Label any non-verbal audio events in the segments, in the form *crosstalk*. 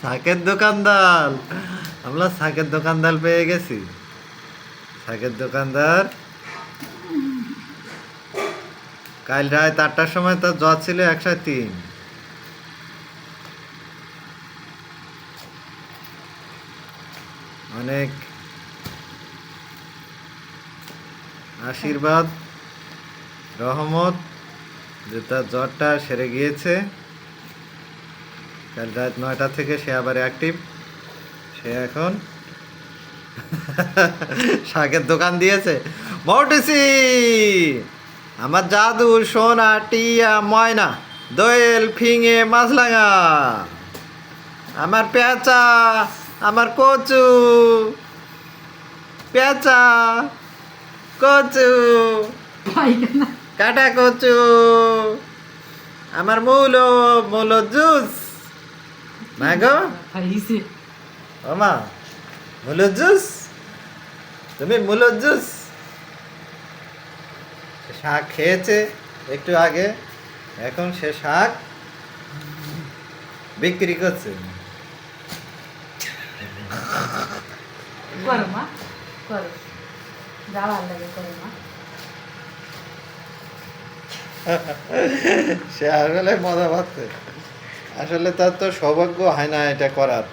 শাকের দোকানদার। আমরা শাকের দোকানদার পেয়ে গেছি। শাকের দোকানদার। কাল রাত আটটার সময় তার জ্বর ছিল একশো তিন। অনেক আশীর্বাদ, রহমত যে তার জ্বরটা সেরে গিয়েছে। কাল রাত নয়টা থেকে সে আবার অ্যাক্টিভ সে এখন *laughs* শাকের দোকান দিয়েছে। মৌটুসি আমার জাদু সোনা টিয়া ময়না দোয়েল ফিঙে মাছলাঙা আমার পেঁচা আমার কচু পেঁচা কচু কাটা কচু আমার মূলো মূলো জুস গো খাইছে ও মা মূলো জুস তুমি মূলো জুস শাক খেয়েছে একটু আগে এখন সে শাক বিক্রি করছে। করো মা করো। যা ভালো লাগে করো মা। সে আসলে মজা পাচ্ছে। আসলে তার তো সৌভাগ্য হয় না এটা করার।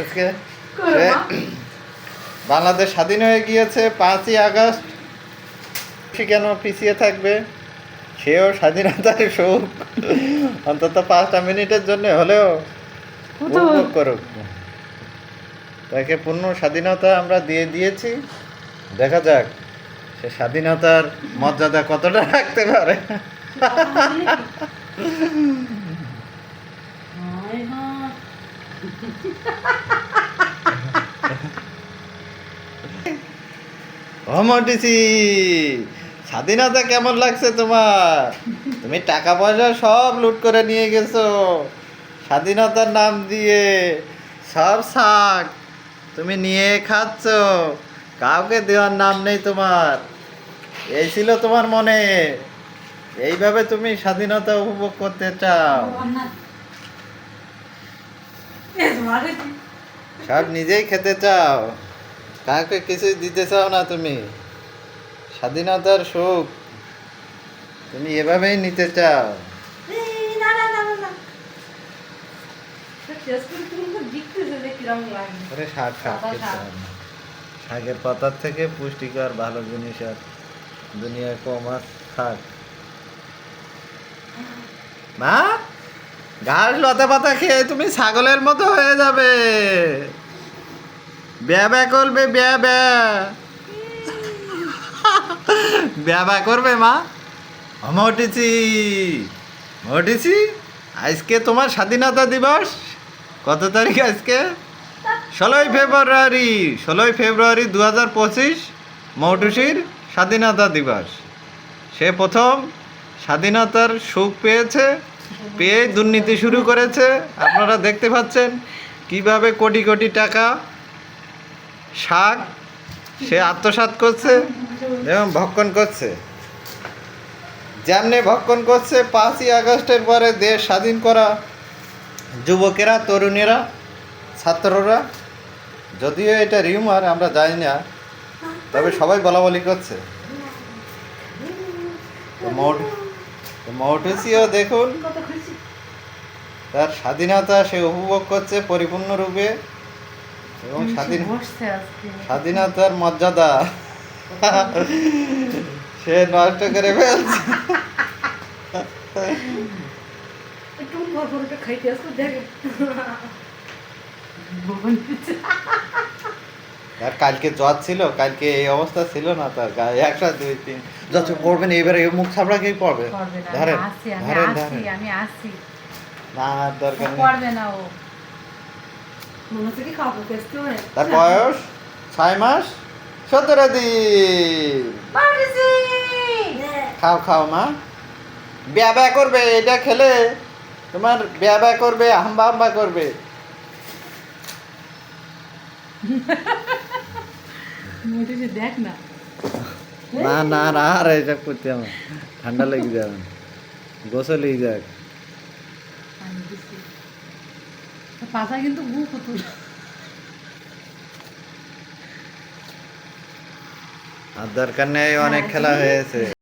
আজকে বাংলাদেশ স্বাধীন হয়ে গিয়েছে পাঁচই আগস্ট। কেন পিছিয়ে থাকবে? সেও স্বাধীনতার সুখ। অন্তত পাঁচটা মিনিটের জন্য হলেও উপভোগ করুক। তাকে পূর্ণ স্বাধীনতা আমরা দিয়ে দিয়েছি। দেখা যাক। সে স্বাধীনতার মর্যাদা কতটা রাখতে পারে। স্বাধীনতা কেমন লাগছে তোমার? তুমি টাকা পয়সা সব লুট করে নিয়ে গেছো। স্বাধীনতার নাম দিয়ে সব শাক তুমি নিয়ে খাচ্ছ। কাউকে দেওয়ার নাম নেই তোমার। এই ছিল তোমার মনে। এইভাবে তুমি স্বাধীনতা উপভোগ করতে চাও। সব নিজেই খেতে চাও। কাউকে কিছু দিতে চাও না তুমি। স্বাধীনতার সুখ তুমি এভাবেই নিতে চাও। এই, না। শাকের পাতার থেকে পুষ্টিকর ভালো জিনিস আর দুনিয়ায় কম আর মা, ঘাস লতা পাতা খেয়ে তুমি ছাগলের মতো হয়ে যাবে। ব্যা ব্যা করবে, ব্যা ব্যা। ব্যা ব্যা করবে মা। মটিছি মটিছি আজকে তোমার স্বাধীনতা দিবস। কত তারিখ আজকে? ষোলোই ফেব্রুয়ারি ষোলোই ফেব্রুয়ারি দু হাজার পঁচিশ, মৌটুসির স্বাধীনতা দিবস। সে প্রথম স্বাধীনতার সুখ পেয়েছে পেয়ে দুর্নীতি শুরু করেছে। আপনারা দেখতে পাচ্ছেন কীভাবে কোটি কোটি টাকা শাক সে আত্মসাৎ করছে এবং ভক্ষণ করছে। যেমনি ভক্ষণ করছে, পাঁচই আগস্টের পরে দেশ স্বাধীন করা যুবকেরা, তরুণেরা, ছাত্ররা যদিও এটা রিউমার আমরা জানি না তবে সবাই বলা বলি করছে মৌটুসিও দেখুন তার স্বাধীনতা সে উপভোগ করছে পরিপূর্ণরূপে এবং স্বাধীন স্বাধীনতার মর্যাদা সে নষ্ট করে ফেলছে। খাইতে। আর কালকে জ্বর ছিল কালকে এই অবস্থা ছিল না তার গায়ে একটা দুই তিন। যত পড়বেন এবারে এই মুখ ছাপড়াকেই পড়বে? করবে না ধরেন আমি আসি ধরেন। ধরেন আমি আসি। না দরকার নেই। করবে না ও। তার বয়স ছয় মাস সতেরো দিন। খাও খাও মা। ব্যায়া করবে এটা খেলে তোমার ব্যায়া করবে হাম্বা হাম্বা করবে। মোটে দেখ না। না না না আর এইসব করতে আমার। ঠান্ডা লেগে যাবে। গোসল লেগে যাক। পাশা কিন্তু গু পুতুল। আর দরকার নেই অনেক খেলা হয়েছে।